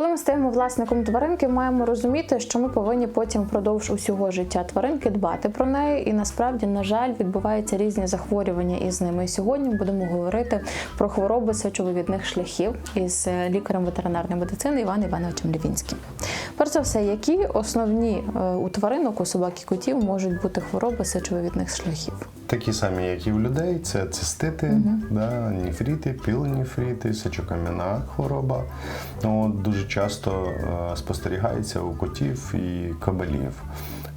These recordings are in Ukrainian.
Коли ми стаємо власником тваринки, маємо розуміти, що ми повинні потім впродовж усього життя тваринки дбати про неї. І насправді, на жаль, відбуваються різні захворювання із ними. І сьогодні будемо говорити про хвороби сечовивідних шляхів із е, лікарем ветеринарної медицини Іваном Івановичем Лівінським. Перш за все, які основні е, у тваринок, у собак і котів можуть бути хвороби сечовивідних шляхів? Такі самі, як і в людей, це цистити, да, ніфріти, пілоніфріти, сечокам'яна хвороба. Ну, От, дуже часто е, спостерігається у котів і кабелів.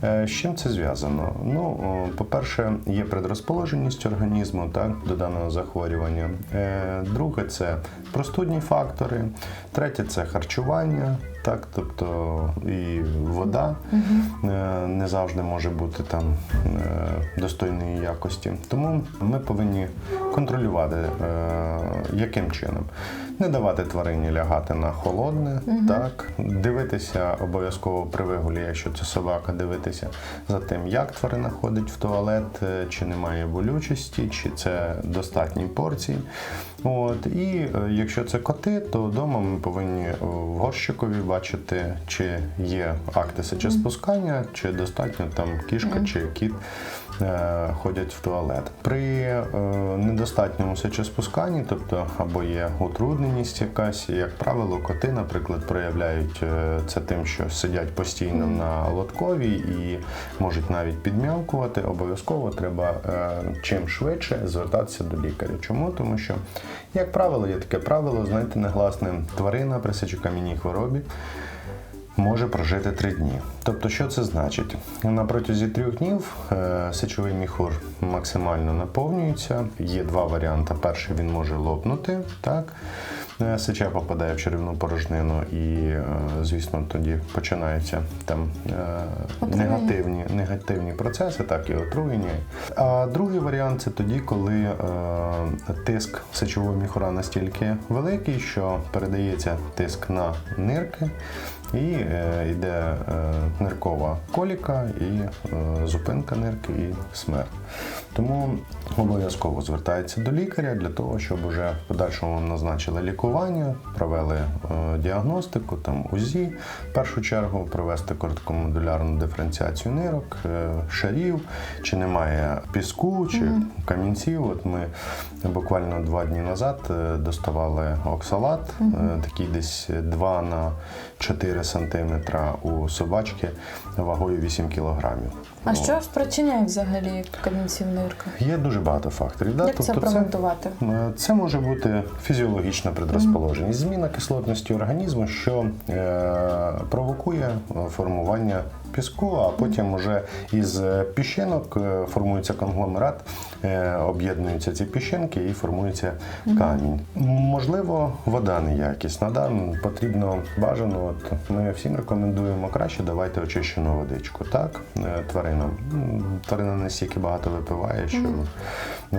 Е, З чим це зв'язано? Ну, по-перше, є предрозположеність організму так, до даного захворювання. Е, Друге це простудні фактори. Третє це харчування, так, тобто і вода е, не завжди може бути там достойної якості. Тому ми повинні контролювати, яким чином. Не давати тварині лягати на холодне, так, дивитися обов'язково при вигулі, якщо це собака, дивитися за тим, як тварина ходить в туалет, е, чи немає болючості, чи це достатні порції. От, і е, якщо це коти, то вдома ми повинні е, в горщикові бачити, чи є акти сечеспускання, чи достатньо там кішка чи кіт ходять в туалет. При е, недостатньому сечеспусканні, тобто або є утрудненість якась, як правило, коти, наприклад, проявляють е, це тим, що сидять постійно на лоткові і можуть навіть підм'явкувати. Обов'язково треба е, чим швидше звертатися до лікаря. Чому? Тому що, як правило, є таке правило, знаєте, негласне тварина при сечокам'яній хворобі може прожити три дні. Тобто, що це значить? На протязі трьох днів е, сечовий міхур максимально наповнюється. Є два варіанти. Перший він може лопнути, так. Е, Сеча попадає в черевну порожнину, і, е, звісно, тоді починаються там е, негативні, негативні процеси, так і отруєння. А другий варіант це тоді, коли е, тиск сечового міхура настільки великий, що передається тиск на нирки, і е, йде е, ниркова коліка, і е, зупинка нирки, і смерть. Тому обов'язково звертається до лікаря для того, щоб уже в подальшому назначили лікування, провели е, діагностику, там УЗІ, в першу чергу провести короткомодулярну диференціацію нирок, е, шарів, чи немає піску, чи камінців. От ми буквально два дні назад е, доставали оксалат, такий десь 2 на 4 сантиметра у собачки вагою 8 кілограмів. А що спричиняє взагалі камінці в нирках? Є дуже багато факторів. Да? Як це прокоментувати? Це може бути фізіологічна предрозположеність, зміна кислотності організму, що е, провокує е, формування піску, а потім уже із е, піщинок е, формується конгломерат, е, об'єднуються ці піщинки і формується камінь. Можливо, вода неякісна. Да? Потрібно бажано. От ми всім рекомендуємо краще давайте очищену водичку. Так, тваринам. Тварина не стільки багато випиває, що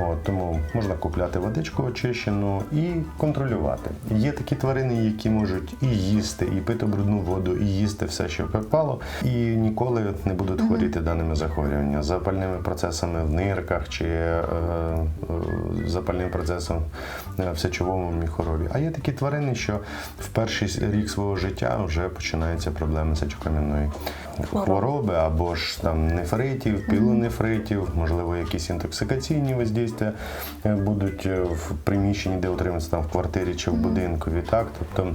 от, тому можна купляти водичку очищену і контролювати. Є такі тварини, які можуть і їсти, і пити брудну воду, і їсти все, що попало, і ніколи не будуть хворіти даними захворюваннями, запальними процесами в нирках чи е, е, запальним процесом е, в сечовому міхорові. А є такі тварини, що в перший рік свого життя вже починаються проблеми сечокам'яної хвороби або ж там нефритів, пілонефритів, можливо, якісь інтоксикаційні воздействия е, будуть е, в приміщенні, де утримуються там в квартирі чи в будинку. Тобто.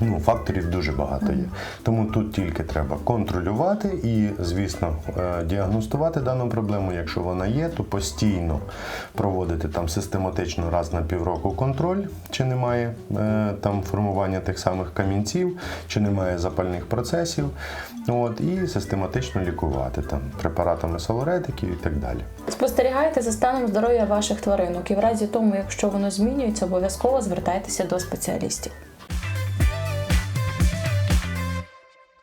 Ну, факторів дуже багато є. Тому тут тільки треба контролювати і, звісно, е, діагностувати дану проблему. Якщо вона є, то постійно проводити там систематично раз на півроку контроль, чи немає е, там формування тих самих камінців, чи немає запальних процесів. От, і систематично лікувати там препаратами соларетиків і так далі. Спостерігайте за станом здоров'я ваших тваринок і в разі тому, якщо воно змінюється, обов'язково звертайтеся до спеціалістів.